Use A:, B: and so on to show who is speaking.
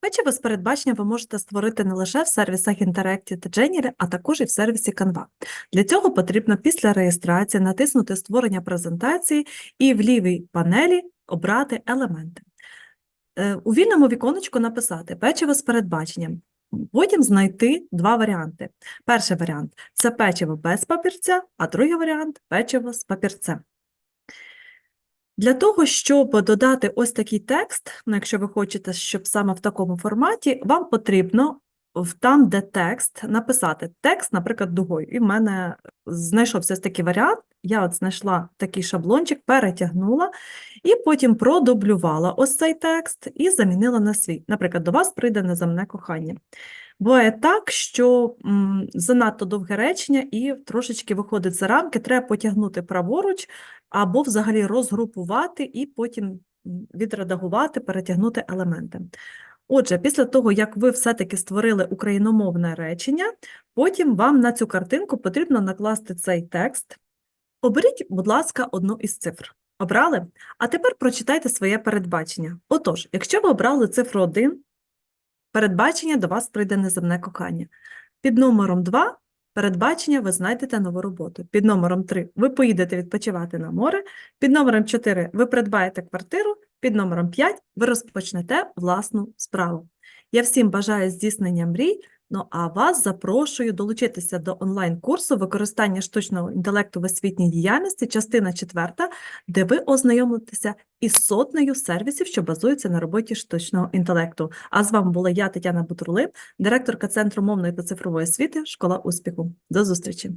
A: Печиво з передбачення ви можете створити не лише в сервісах Interactive та Genially, а також і в сервісі Canva. Для цього потрібно після реєстрації натиснути Створення презентації і в лівій панелі обрати елементи. Е, У вільному віконечку написати печиво з передбаченням. Потім знайти два варіанти. Перший варіант це печиво без папірця, а другий варіант печиво з папірцем. Для того, щоб додати ось такий текст, ну, якщо ви хочете, щоб саме в такому форматі, вам потрібно там, де текст, написати текст, наприклад, дугою. І в мене знайшовся такий варіант. Я от знайшла такий шаблончик, перетягнула і потім продублювала ось цей текст і замінила на свій. Наприклад, до вас прийде неземне кохання. Буває так, що м, занадто довге речення і трошечки виходить за рамки, треба потягнути праворуч або взагалі розгрупувати і потім відредагувати, перетягнути елементи. Отже, після того, як ви все-таки створили україномовне речення, потім вам на цю картинку потрібно накласти цей текст. Оберіть, будь ласка, одну із цифр. Обрали? А тепер прочитайте своє передбачення. Отож, якщо ви обрали цифру 1, передбачення до вас прийде неземне кохання. Під номером 2 передбачення ви знайдете нову роботу. Під номером 3 ви поїдете відпочивати на море. Під номером 4 ви придбаєте квартиру. Під номером 5 ви розпочнете власну справу. Я всім бажаю здійснення мрій. Ну а вас запрошую долучитися до онлайн-курсу використання штучного інтелекту в освітній діяльності, частина 4, де ви ознайомитеся із сотнею сервісів, що базуються на роботі штучного інтелекту. А з вами була я, Тетяна Бутурлин, директорка Центру мовної та цифрової освіти, Школа успіху. До зустрічі!